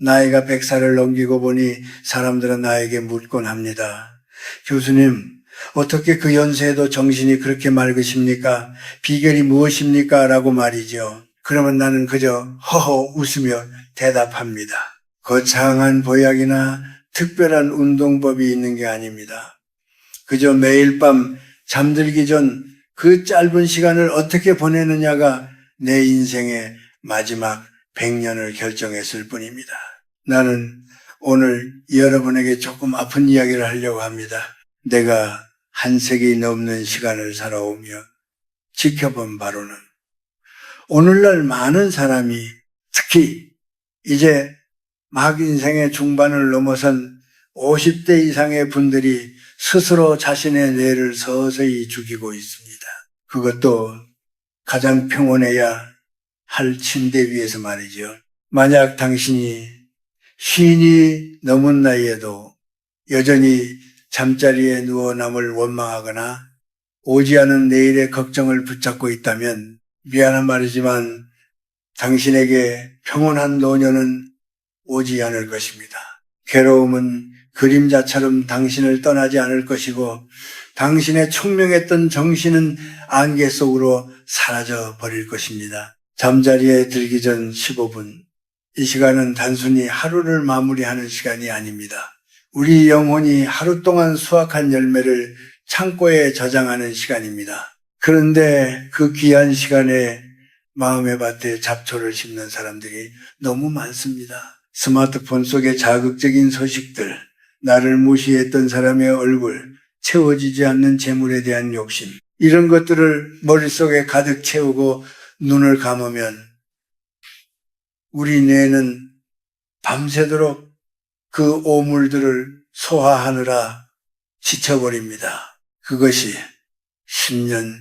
나이가 100살을 넘기고 보니 사람들은 나에게 묻곤 합니다. 교수님, 어떻게 그 연세에도 정신이 그렇게 맑으십니까? 비결이 무엇입니까? 라고 말이죠. 그러면 나는 그저 허허 웃으며 대답합니다. 거창한 보약이나 특별한 운동법이 있는 게 아닙니다. 그저 매일 밤 잠들기 전 그 짧은 시간을 어떻게 보내느냐가 내 인생의 마지막 100년을 결정했을 뿐입니다. 나는 오늘 여러분에게 조금 아픈 이야기를 하려고 합니다. 내가 한 세기 넘는 시간을 살아오며 지켜본 바로는 오늘날 많은 사람이 특히 이제 막 인생의 중반을 넘어선 50대 이상의 분들이 스스로 자신의 뇌를 서서히 죽이고 있습니다. 그것도 가장 평온해야 할 침대 위에서 말이죠. 만약 당신이 쉰이 넘은 나이에도 여전히 잠자리에 누워 남을 원망하거나 오지 않은 내일의 걱정을 붙잡고 있다면 미안한 말이지만 당신에게 평온한 노년은 오지 않을 것입니다. 괴로움은 그림자처럼 당신을 떠나지 않을 것이고 당신의 총명했던 정신은 안개 속으로 사라져 버릴 것입니다. 잠자리에 들기 전 15분. 이 시간은 단순히 하루를 마무리하는 시간이 아닙니다. 우리 영혼이 하루 동안 수확한 열매를 창고에 저장하는 시간입니다. 그런데 그 귀한 시간에 마음의 밭에 잡초를 심는 사람들이 너무 많습니다. 스마트폰 속의 자극적인 소식들, 나를 무시했던 사람의 얼굴, 채워지지 않는 재물에 대한 욕심, 이런 것들을 머릿속에 가득 채우고 눈을 감으면 우리 뇌는 밤새도록 그 오물들을 소화하느라 지쳐버립니다. 그것이 10년,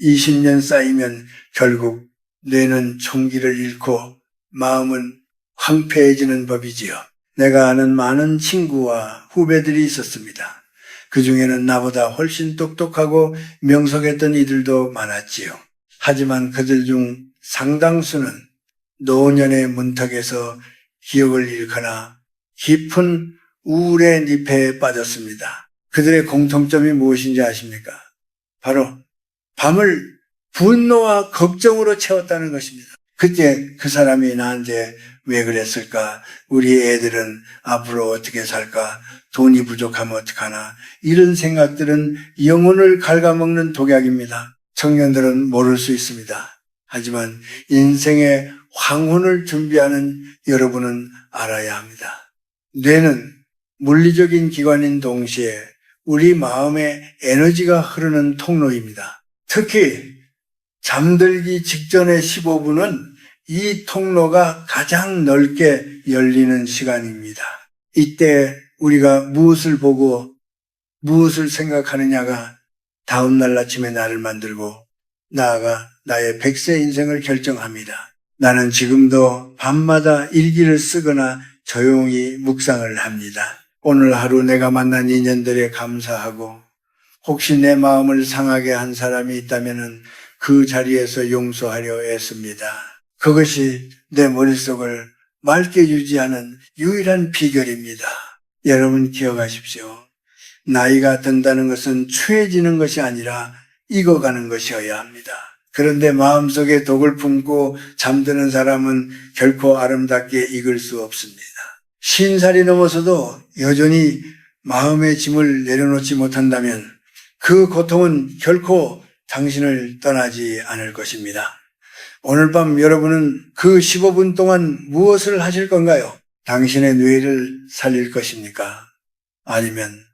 20년 쌓이면 결국 뇌는 총기를 잃고 마음은 황폐해지는 법이지요. 내가 아는 많은 친구와 후배들이 있었습니다. 그 중에는 나보다 훨씬 똑똑하고 명석했던 이들도 많았지요. 하지만 그들 중 상당수는 노년의 문턱에서 기억을 잃거나 깊은 우울의 늪에 빠졌습니다. 그들의 공통점이 무엇인지 아십니까? 바로 밤을 분노와 걱정으로 채웠다는 것입니다. 그때 그 사람이 나한테 왜 그랬을까? 우리 애들은 앞으로 어떻게 살까? 돈이 부족하면 어떡하나? 이런 생각들은 영혼을 갉아먹는 독약입니다. 청년들은 모를 수 있습니다. 하지만 인생의 황혼을 준비하는 여러분은 알아야 합니다. 뇌는 물리적인 기관인 동시에 우리 마음의 에너지가 흐르는 통로입니다. 특히 잠들기 직전의 15분은 이 통로가 가장 넓게 열리는 시간입니다. 이때 우리가 무엇을 보고 무엇을 생각하느냐가 다음날 아침에 나를 만들고 나아가 나의 백세 인생을 결정합니다. 나는 지금도 밤마다 일기를 쓰거나 조용히 묵상을 합니다. 오늘 하루 내가 만난 인연들에 감사하고 혹시 내 마음을 상하게 한 사람이 있다면 그 자리에서 용서하려 애씁니다. 그것이 내 머릿속을 맑게 유지하는 유일한 비결입니다. 여러분 기억하십시오. 나이가 든다는 것은 추해지는 것이 아니라 익어가는 것이어야 합니다. 그런데 마음속에 독을 품고 잠드는 사람은 결코 아름답게 익을 수 없습니다. 쉰살이 넘어서도 여전히 마음의 짐을 내려놓지 못한다면 그 고통은 결코 당신을 떠나지 않을 것입니다. 오늘 밤 여러분은 그 15분 동안 무엇을 하실 건가요? 당신의 뇌를 살릴 것입니까? 아니면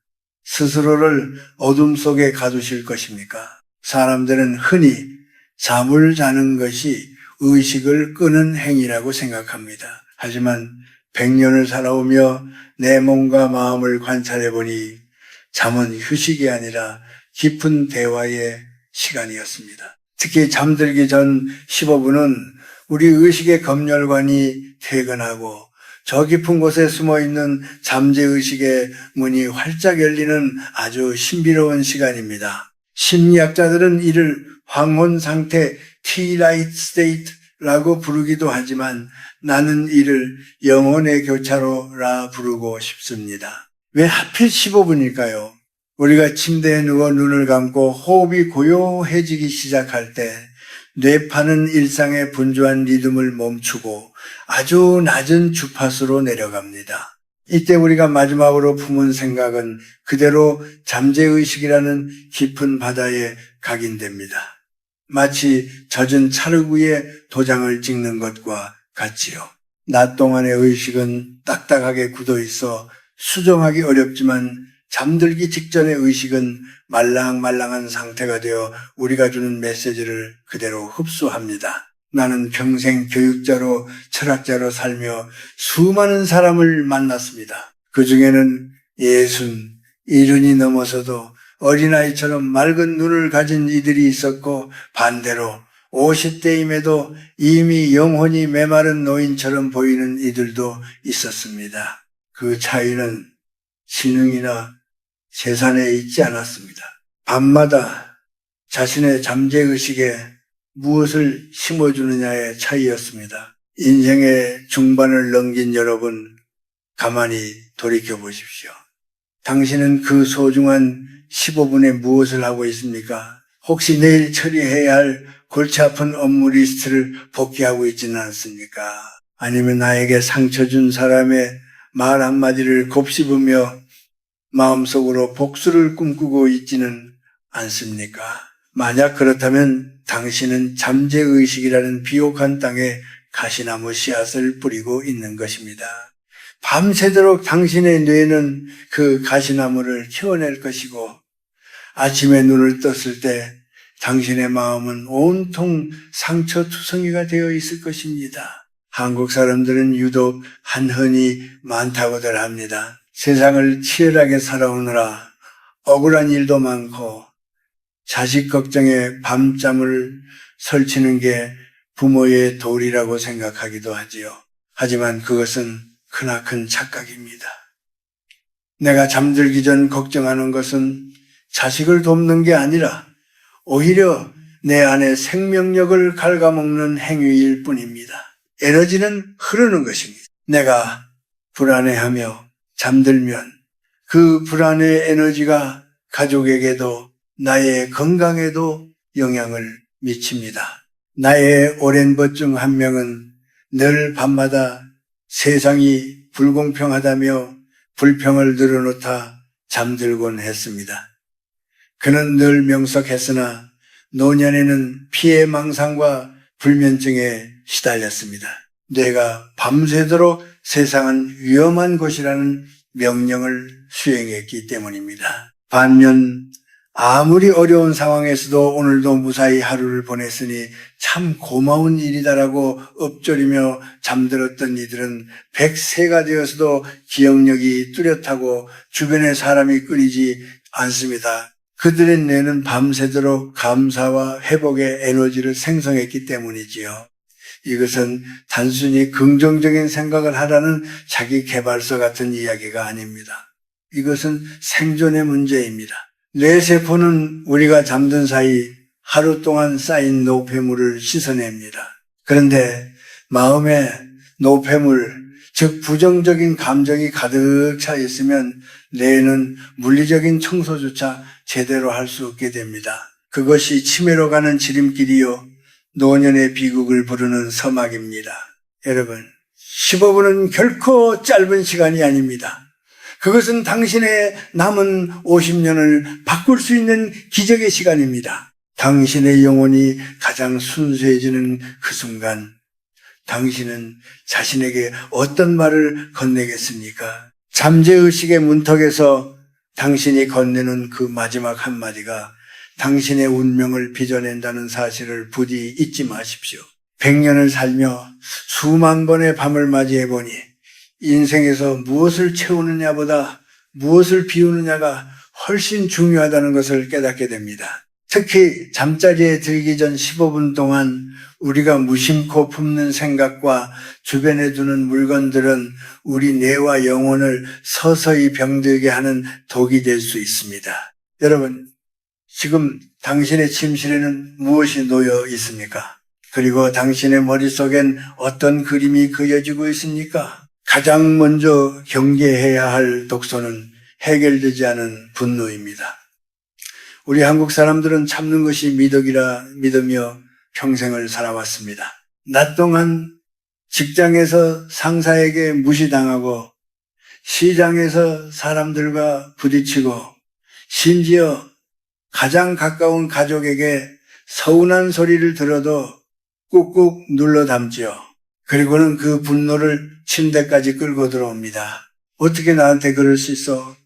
스스로를 어둠 속에 가두실 것입니까? 사람들은 흔히 잠을 자는 것이 의식을 끄는 행위라고 생각합니다. 하지만 100년을 살아오며 내 몸과 마음을 관찰해 보니 잠은 휴식이 아니라 깊은 대화의 시간이었습니다. 특히 잠들기 전 15분은 우리 의식의 검열관이 퇴근하고 저 깊은 곳에 숨어 있는 잠재의식의 문이 활짝 열리는 아주 신비로운 시간입니다. 심리학자들은 이를 황혼 상태, T-light state 라고 부르기도 하지만 나는 이를 영혼의 교차로라 부르고 싶습니다. 왜 하필 15분일까요? 우리가 침대에 누워 눈을 감고 호흡이 고요해지기 시작할 때 뇌파는 일상의 분주한 리듬을 멈추고 아주 낮은 주파수로 내려갑니다. 이때 우리가 마지막으로 품은 생각은 그대로 잠재의식이라는 깊은 바다에 각인됩니다. 마치 젖은 찰흙 위에 도장을 찍는 것과 같지요. 낮 동안의 의식은 딱딱하게 굳어 있어 수정하기 어렵지만 잠들기 직전의 의식은 말랑말랑한 상태가 되어 우리가 주는 메시지를 그대로 흡수합니다. 나는 평생 교육자로 철학자로 살며 수많은 사람을 만났습니다. 그 중에는 예순, 이른이 넘어서도 어린아이처럼 맑은 눈을 가진 이들이 있었고 반대로 50대임에도 이미 영혼이 메마른 노인처럼 보이는 이들도 있었습니다. 그 차이는 신흥이나 재산에 있지 않았습니다. 밤마다 자신의 잠재의식에 무엇을 심어주느냐의 차이였습니다. 인생의 중반을 넘긴 여러분, 가만히 돌이켜 보십시오. 당신은 그 소중한 15분에 무엇을 하고 있습니까? 혹시 내일 처리해야 할 골치 아픈 업무 리스트를 복귀하고 있지는 않습니까? 아니면 나에게 상처 준 사람의 말 한마디를 곱씹으며 마음속으로 복수를 꿈꾸고 있지는 않습니까? 만약 그렇다면 당신은 잠재의식이라는 비옥한 땅에 가시나무 씨앗을 뿌리고 있는 것입니다. 밤새도록 당신의 뇌는 그 가시나무를 키워낼 것이고 아침에 눈을 떴을 때 당신의 마음은 온통 상처투성이가 되어 있을 것입니다. 한국 사람들은 유독 한흔이 많다고들 합니다. 세상을 치열하게 살아오느라 억울한 일도 많고 자식 걱정에 밤잠을 설치는 게 부모의 도리라고 생각하기도 하지요. 하지만 그것은 크나큰 착각입니다. 내가 잠들기 전 걱정하는 것은 자식을 돕는 게 아니라 오히려 내 안에 생명력을 갉아먹는 행위일 뿐입니다. 에너지는 흐르는 것입니다. 내가 불안해하며 잠들면 그 불안의 에너지가 가족에게도 나의 건강에도 영향을 미칩니다. 나의 오랜 것중한 명은 늘 밤마다 세상이 불공평하다며 불평을 늘어놓다 잠들곤 했습니다. 그는 늘 명석했으나 노년에는 피해 망상과 불면증에 시달렸습니다. 뇌가 밤새도록 세상은 위험한 곳이라는 명령을 수행했기 때문입니다. 반면 아무리 어려운 상황에서도 오늘도 무사히 하루를 보냈으니 참 고마운 일이다라고 엎조리며 잠들었던 이들은 100세가 되어서도 기억력이 뚜렷하고 주변에 사람이 끊이지 않습니다. 그들의 뇌는 밤새도록 감사와 회복의 에너지를 생성했기 때문이지요. 이것은 단순히 긍정적인 생각을 하라는 자기 개발서 같은 이야기가 아닙니다. 이것은 생존의 문제입니다. 뇌세포는 우리가 잠든 사이 하루 동안 쌓인 노폐물을 씻어냅니다. 그런데 마음에 노폐물, 즉 부정적인 감정이 가득 차 있으면 뇌는 물리적인 청소조차 제대로 할 수 없게 됩니다. 그것이 치매로 가는 지름길이요. 노년의 비극을 부르는 서막입니다. 여러분, 15분은 결코 짧은 시간이 아닙니다. 그것은 당신의 남은 50년을 바꿀 수 있는 기적의 시간입니다. 당신의 영혼이 가장 순수해지는 그 순간, 당신은 자신에게 어떤 말을 건네겠습니까? 잠재의식의 문턱에서 당신이 건네는 그 마지막 한마디가 당신의 운명을 빚어낸다는 사실을 부디 잊지 마십시오. 백년을 살며 수만 번의 밤을 맞이해 보니 인생에서 무엇을 채우느냐보다 무엇을 비우느냐가 훨씬 중요하다는 것을 깨닫게 됩니다. 특히 잠자리에 들기 전 15분 동안 우리가 무심코 품는 생각과 주변에 두는 물건들은 우리 뇌와 영혼을 서서히 병들게 하는 독이 될 수 있습니다. 여러분, 지금 당신의 침실에는 무엇이 놓여 있습니까? 그리고 당신의 머릿속엔 어떤 그림이 그려지고 있습니까? 가장 먼저 경계해야 할 독소는 해결되지 않은 분노입니다. 우리 한국 사람들은 참는 것이 미덕이라 믿으며 평생을 살아왔습니다. 낮 동안 직장에서 상사에게 무시당하고 시장에서 사람들과 부딪히고 심지어 가장 가까운 가족에게 서운한 소리를 들어도 꾹꾹 눌러 담지요. 그리고는 그 분노를 침대까지 끌고 들어옵니다. 어떻게 나한테 그럴 수 있어?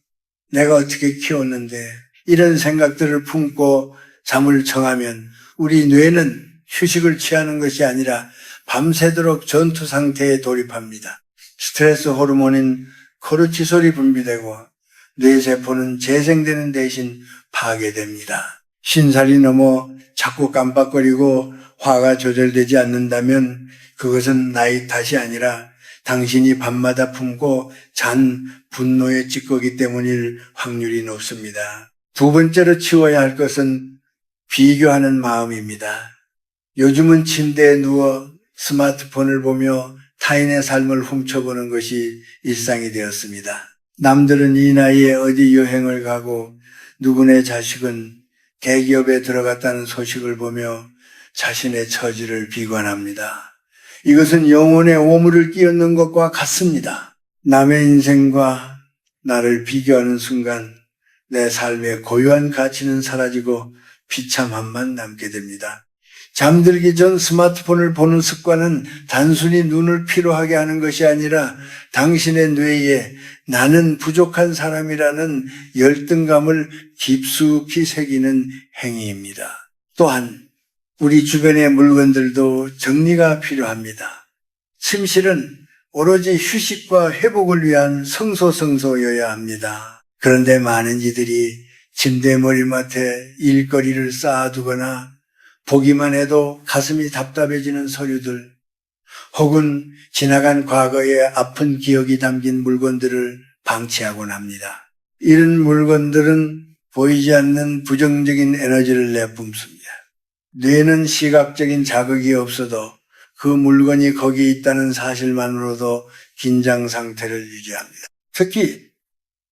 내가 어떻게 키웠는데 이런 생각들을 품고 잠을 청하면 우리 뇌는 휴식을 취하는 것이 아니라 밤새도록 전투 상태에 돌입합니다. 스트레스 호르몬인 코르치솔이 분비되고 뇌세포는 재생되는 대신 파괴됩니다. 신살이 넘어 자꾸 깜빡거리고 화가 조절되지 않는다면 그것은 나의 탓이 아니라 당신이 밤마다 품고 잔 분노의 찌꺼기 때문일 확률이 높습니다. 두 번째로 치워야 할 것은 비교하는 마음입니다. 요즘은 침대에 누워 스마트폰을 보며 타인의 삶을 훔쳐보는 것이 일상이 되었습니다. 남들은 이 나이에 어디 여행을 가고 누구네 자식은 대기업에 들어갔다는 소식을 보며 자신의 처지를 비관합니다. 이것은 영혼의 오물을 끼얹는 것과 같습니다. 남의 인생과 나를 비교하는 순간 내 삶의 고유한 가치는 사라지고 비참함만 남게 됩니다. 잠들기 전 스마트폰을 보는 습관은 단순히 눈을 피로하게 하는 것이 아니라 당신의 뇌에 나는 부족한 사람이라는 열등감을 깊숙이 새기는 행위입니다. 또한 우리 주변의 물건들도 정리가 필요합니다. 침실은 오로지 휴식과 회복을 위한 성소성소여야 합니다. 그런데 많은 이들이 침대 머리맡에 일거리를 쌓아두거나 보기만 해도 가슴이 답답해지는 서류들, 혹은 지나간 과거의 아픈 기억이 담긴 물건들을 방치하곤 합니다. 이런 물건들은 보이지 않는 부정적인 에너지를 내뿜습니다. 뇌는 시각적인 자극이 없어도 그 물건이 거기 있다는 사실만으로도 긴장 상태를 유지합니다. 특히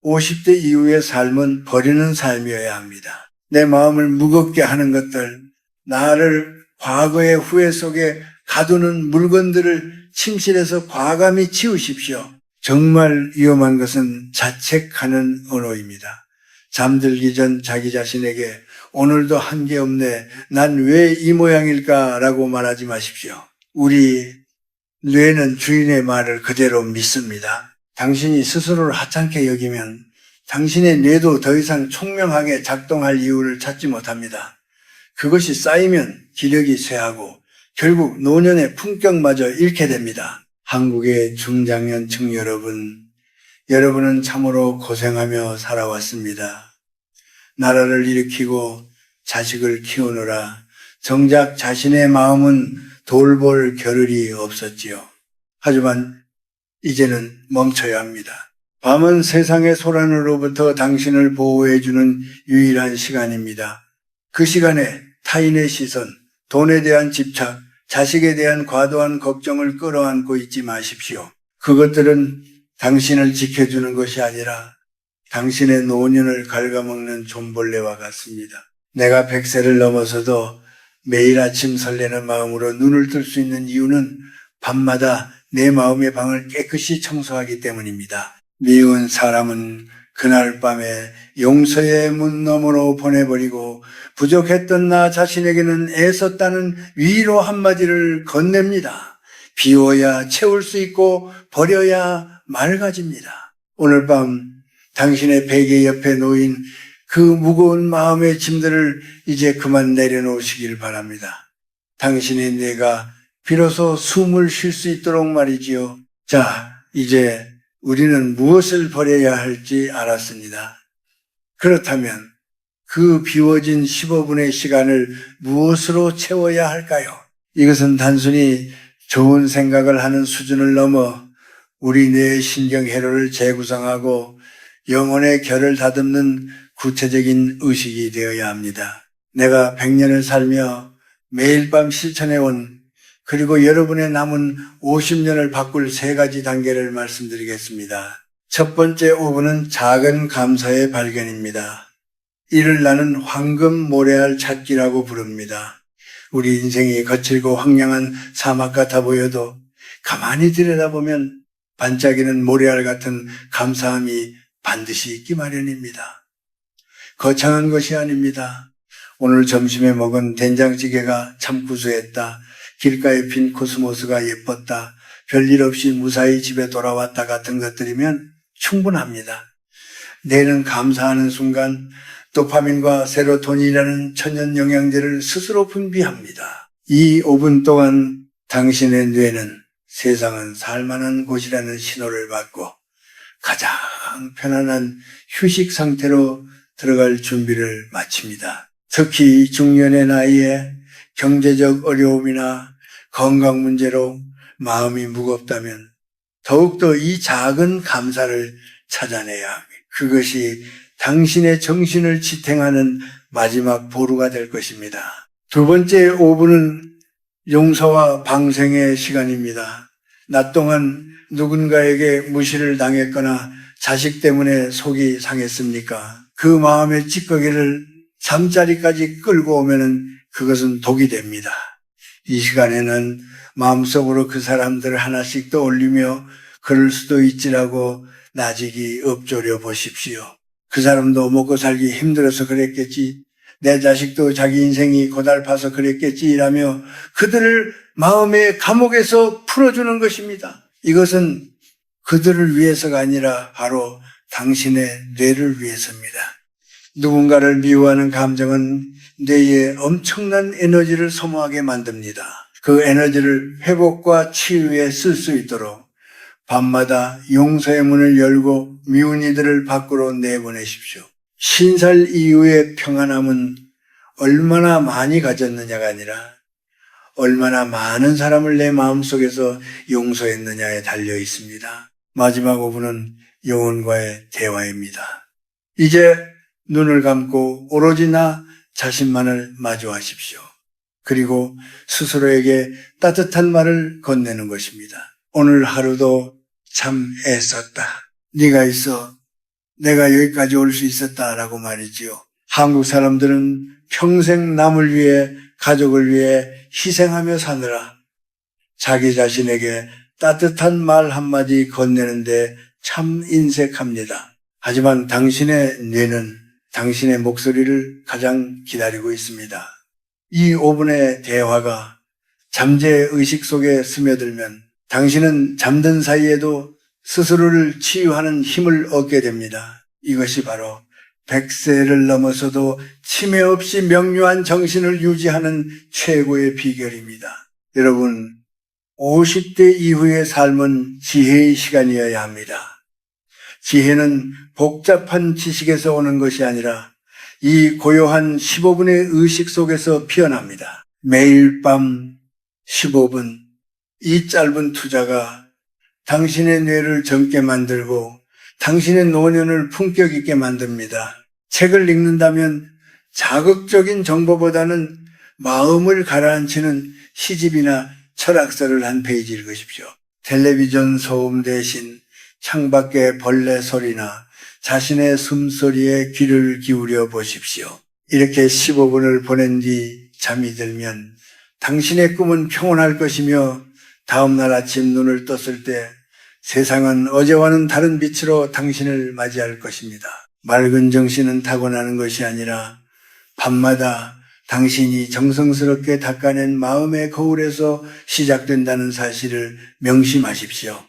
50대 이후의 삶은 버리는 삶이어야 합니다. 내 마음을 무겁게 하는 것들, 나를 과거의 후회 속에 가두는 물건들을 침실에서 과감히 치우십시오. 정말 위험한 것은 자책하는 언어입니다. 잠들기 전 자기 자신에게 오늘도 한게 없네. 난 왜 이 모양일까? 라고 말하지 마십시오. 우리 뇌는 주인의 말을 그대로 믿습니다. 당신이 스스로를 하찮게 여기면 당신의 뇌도 더 이상 총명하게 작동할 이유를 찾지 못합니다. 그것이 쌓이면 기력이 쇠하고 결국 노년의 품격마저 잃게 됩니다. 한국의 중장년층 여러분, 여러분은 참으로 고생하며 살아왔습니다. 나라를 일으키고 자식을 키우느라 정작 자신의 마음은 돌볼 겨를이 없었지요. 하지만 이제는 멈춰야 합니다. 밤은 세상의 소란으로부터 당신을 보호해주는 유일한 시간입니다. 그 시간에 타인의 시선, 돈에 대한 집착, 자식에 대한 과도한 걱정을 끌어안고 있지 마십시오. 그것들은 당신을 지켜주는 것이 아니라 당신의 노년을 갉아먹는 존벌레와 같습니다. 내가 백세를 넘어서도 매일 아침 설레는 마음으로 눈을 뜰 수 있는 이유는 밤마다 내 마음의 방을 깨끗이 청소하기 때문입니다. 미운 사람은 그날 밤에 용서의 문 너머로 보내버리고 부족했던 나 자신에게는 애썼다는 위로 한마디를 건넵니다. 비워야 채울 수 있고 버려야 맑아집니다. 오늘 밤 당신의 베개 옆에 놓인 그 무거운 마음의 짐들을 이제 그만 내려놓으시길 바랍니다. 당신의 뇌가 비로소 숨을 쉴 수 있도록 말이지요. 자, 이제 우리는 무엇을 버려야 할지 알았습니다. 그렇다면 그 비워진 15분의 시간을 무엇으로 채워야 할까요? 이것은 단순히 좋은 생각을 하는 수준을 넘어 우리 뇌의 신경회로를 재구성하고 영혼의 결을 다듬는 구체적인 의식이 되어야 합니다. 내가 100년을 살며 매일 밤 실천해온 그리고 여러분의 남은 50년을 바꿀 세 가지 단계를 말씀드리겠습니다. 첫 번째 5분은 작은 감사의 발견입니다. 이를 나는 황금 모래알 찾기라고 부릅니다. 우리 인생이 거칠고 황량한 사막 같아 보여도 가만히 들여다보면 반짝이는 모래알 같은 감사함이 반드시 있기 마련입니다. 거창한 것이 아닙니다. 오늘 점심에 먹은 된장찌개가 참 구수했다. 길가에 핀 코스모스가 예뻤다. 별일 없이 무사히 집에 돌아왔다 같은 것들이면 충분합니다. 내는 감사하는 순간 도파민과 세로토닌이라는 천연 영양제를 스스로 분비합니다. 이 5분 동안 당신의 뇌는 세상은 살만한 곳이라는 신호를 받고 가장 편안한 휴식 상태로 들어갈 준비를 마칩니다. 특히 중년의 나이에 경제적 어려움이나 건강 문제로 마음이 무겁다면 더욱더 이 작은 감사를 찾아내야 합니다. 그것이 당신의 정신을 지탱하는 마지막 보루가 될 것입니다. 두 번째 5분은 용서와 방생의 시간입니다. 낮 동안 누군가에게 무시를 당했거나 자식 때문에 속이 상했습니까? 그 마음의 찌꺼기를 잠자리까지 끌고 오면은 그것은 독이 됩니다. 이 시간에는 마음속으로 그 사람들을 하나씩 떠올리며 그럴 수도 있지라고 나직이 엎조려 보십시오. 그 사람도 먹고 살기 힘들어서 그랬겠지. 내 자식도 자기 인생이 고달파서 그랬겠지. 라며 그들을 마음의 감옥에서 풀어주는 것입니다. 이것은 그들을 위해서가 아니라 바로 당신의 뇌를 위해서입니다. 누군가를 미워하는 감정은 뇌에 엄청난 에너지를 소모하게 만듭니다. 그 에너지를 회복과 치유에 쓸 수 있도록 밤마다 용서의 문을 열고 미운 이들을 밖으로 내보내십시오. 신살 이후의 평안함은 얼마나 많이 가졌느냐가 아니라 얼마나 많은 사람을 내 마음속에서 용서했느냐에 달려 있습니다. 마지막 5분은 영혼과의 대화입니다. 이제 눈을 감고 오로지 나 자신만을 마주하십시오. 그리고 스스로에게 따뜻한 말을 건네는 것입니다. 오늘 하루도 참 애썼다. 네가 있어 내가 여기까지 올 수 있었다라고 말이지요. 한국 사람들은 평생 남을 위해 가족을 위해 희생하며 사느라 자기 자신에게 따뜻한 말 한마디 건네는데 참 인색합니다. 하지만 당신의 뇌는 당신의 목소리를 가장 기다리고 있습니다. 이 5분의 대화가 잠재 의식 속에 스며들면 당신은 잠든 사이에도 스스로를 치유하는 힘을 얻게 됩니다. 이것이 바로 100세를 넘어서도 치매 없이 명료한 정신을 유지하는 최고의 비결입니다. 여러분, 50대 이후의 삶은 지혜의 시간이어야 합니다. 지혜는 복잡한 지식에서 오는 것이 아니라 이 고요한 15분의 의식 속에서 피어납니다. 매일 밤 15분, 이 짧은 투자가 당신의 뇌를 젊게 만들고 당신의 노년을 품격 있게 만듭니다. 책을 읽는다면 자극적인 정보보다는 마음을 가라앉히는 시집이나 철학서를 한 페이지 읽으십시오. 텔레비전 소음 대신 창밖의 벌레 소리나 자신의 숨소리에 귀를 기울여 보십시오. 이렇게 15분을 보낸 뒤 잠이 들면 당신의 꿈은 평온할 것이며 다음날 아침 눈을 떴을 때 세상은 어제와는 다른 빛으로 당신을 맞이할 것입니다. 맑은 정신은 타고나는 것이 아니라 밤마다 당신이 정성스럽게 닦아낸 마음의 거울에서 시작된다는 사실을 명심하십시오.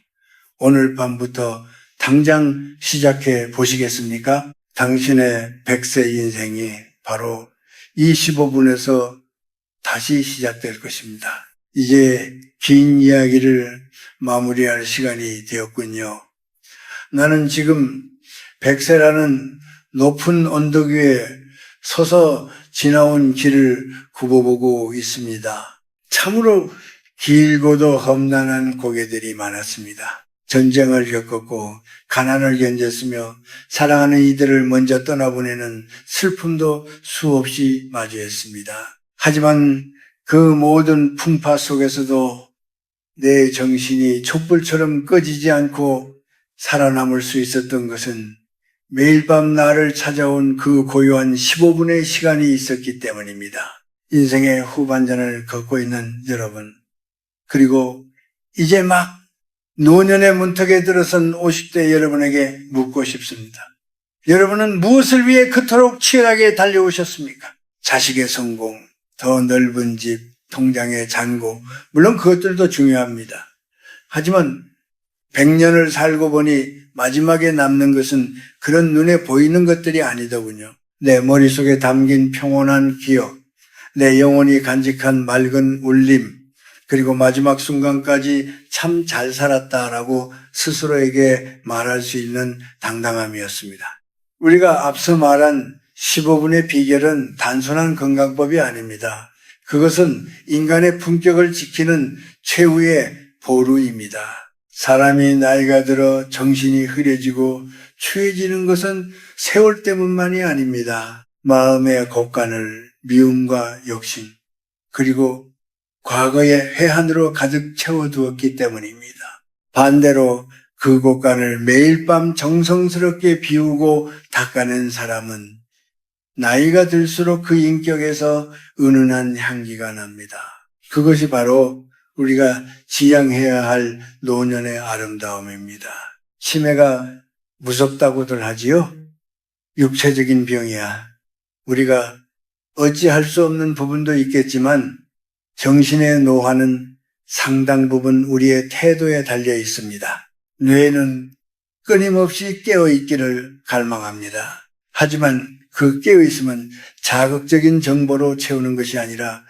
오늘 밤부터 당장 시작해 보시겠습니까? 당신의 100세 인생이 바로 이 15분에서 다시 시작될 것입니다. 이제 긴 이야기를 마무리할 시간이 되었군요. 나는 지금 100세라는 높은 언덕 위에 서서 지나온 길을 굽어보고 있습니다. 참으로 길고도 험난한 고개들이 많았습니다. 전쟁을 겪었고 가난을 견뎠으며 사랑하는 이들을 먼저 떠나보내는 슬픔도 수없이 마주했습니다. 하지만 그 모든 풍파 속에서도 내 정신이 촛불처럼 꺼지지 않고 살아남을 수 있었던 것은 매일 밤 나를 찾아온 그 고요한 15분의 시간이 있었기 때문입니다. 인생의 후반전을 걷고 있는 여러분, 그리고 이제 막 노년의 문턱에 들어선 50대 여러분에게 묻고 싶습니다. 여러분은 무엇을 위해 그토록 치열하게 달려오셨습니까? 자식의 성공, 더 넓은 집, 통장의 잔고, 물론 그것들도 중요합니다. 하지만 100년을 살고 보니 마지막에 남는 것은 그런 눈에 보이는 것들이 아니더군요. 내 머릿속에 담긴 평온한 기억, 내 영혼이 간직한 맑은 울림, 그리고 마지막 순간까지 참 잘 살았다라고 스스로에게 말할 수 있는 당당함이었습니다. 우리가 앞서 말한 15분의 비결은 단순한 건강법이 아닙니다. 그것은 인간의 품격을 지키는 최후의 보루입니다. 사람이 나이가 들어 정신이 흐려지고 추해지는 것은 세월 때문만이 아닙니다. 마음의 곡간을 미움과 욕심, 그리고 과거의 회한으로 가득 채워두었기 때문입니다. 반대로 그 곳간을 매일 밤 정성스럽게 비우고 닦아낸 사람은 나이가 들수록 그 인격에서 은은한 향기가 납니다. 그것이 바로 우리가 지향해야 할 노년의 아름다움입니다. 치매가 무섭다고들 하지요? 육체적인 병이야. 우리가 어찌할 수 없는 부분도 있겠지만 정신의 노화는 상당 부분 우리의 태도에 달려 있습니다. 뇌는 끊임없이 깨어 있기를 갈망합니다. 하지만 그 깨어 있으면 자극적인 정보로 채우는 것이 아니라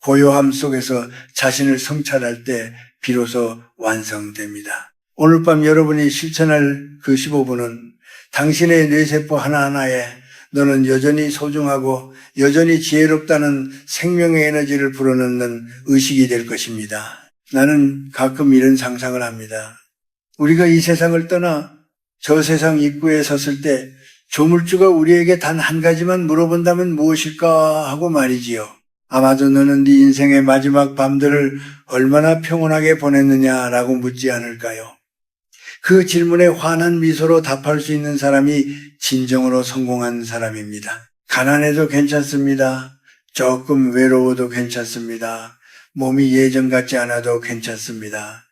고요함 속에서 자신을 성찰할 때 비로소 완성됩니다. 오늘 밤 여러분이 실천할 그 15분은 당신의 뇌세포 하나하나에 너는 여전히 소중하고 여전히 지혜롭다는 생명의 에너지를 불어넣는 의식이 될 것입니다. 나는 가끔 이런 상상을 합니다. 우리가 이 세상을 떠나 저 세상 입구에 섰을 때 조물주가 우리에게 단 한 가지만 물어본다면 무엇일까 하고 말이지요. 아마도 너는 네 인생의 마지막 밤들을 얼마나 평온하게 보냈느냐라고 묻지 않을까요? 그 질문에 환한 미소로 답할 수 있는 사람이 진정으로 성공한 사람입니다. 가난해도 괜찮습니다. 조금 외로워도 괜찮습니다. 몸이 예전 같지 않아도 괜찮습니다.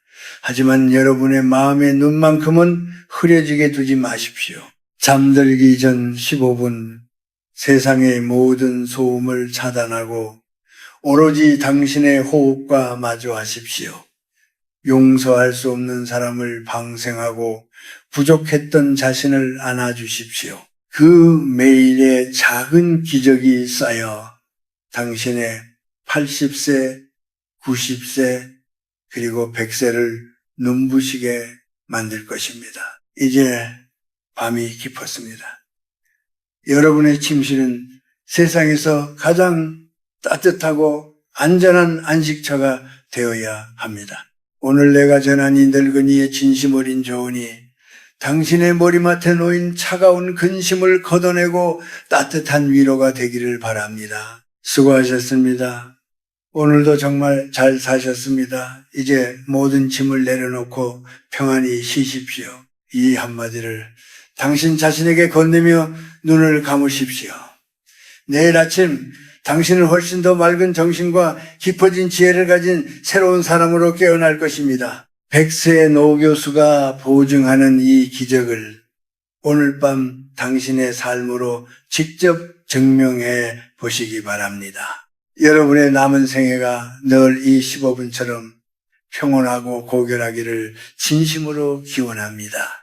하지만 여러분의 마음의 눈만큼은 흐려지게 두지 마십시오. 잠들기 전 15분 세상의 모든 소음을 차단하고 오로지 당신의 호흡과 마주하십시오. 용서할 수 없는 사람을 방생하고 부족했던 자신을 안아주십시오. 그 매일의 작은 기적이 쌓여 당신의 80세, 90세, 그리고 100세를 눈부시게 만들 것입니다. 이제 밤이 깊었습니다. 여러분의 침실은 세상에서 가장 따뜻하고 안전한 안식처가 되어야 합니다. 오늘 내가 전한 이 늙은이의 진심 어린 조언이 당신의 머리맡에 놓인 차가운 근심을 걷어내고 따뜻한 위로가 되기를 바랍니다. 수고하셨습니다. 오늘도 정말 잘 사셨습니다. 이제 모든 짐을 내려놓고 평안히 쉬십시오. 이 한마디를 당신 자신에게 건네며 눈을 감으십시오. 내일 아침 당신은 훨씬 더 맑은 정신과 깊어진 지혜를 가진 새로운 사람으로 깨어날 것입니다. 백세 노 교수가 보증하는 이 기적을 오늘 밤 당신의 삶으로 직접 증명해 보시기 바랍니다. 여러분의 남은 생애가 늘 이 15분처럼 평온하고 고결하기를 진심으로 기원합니다.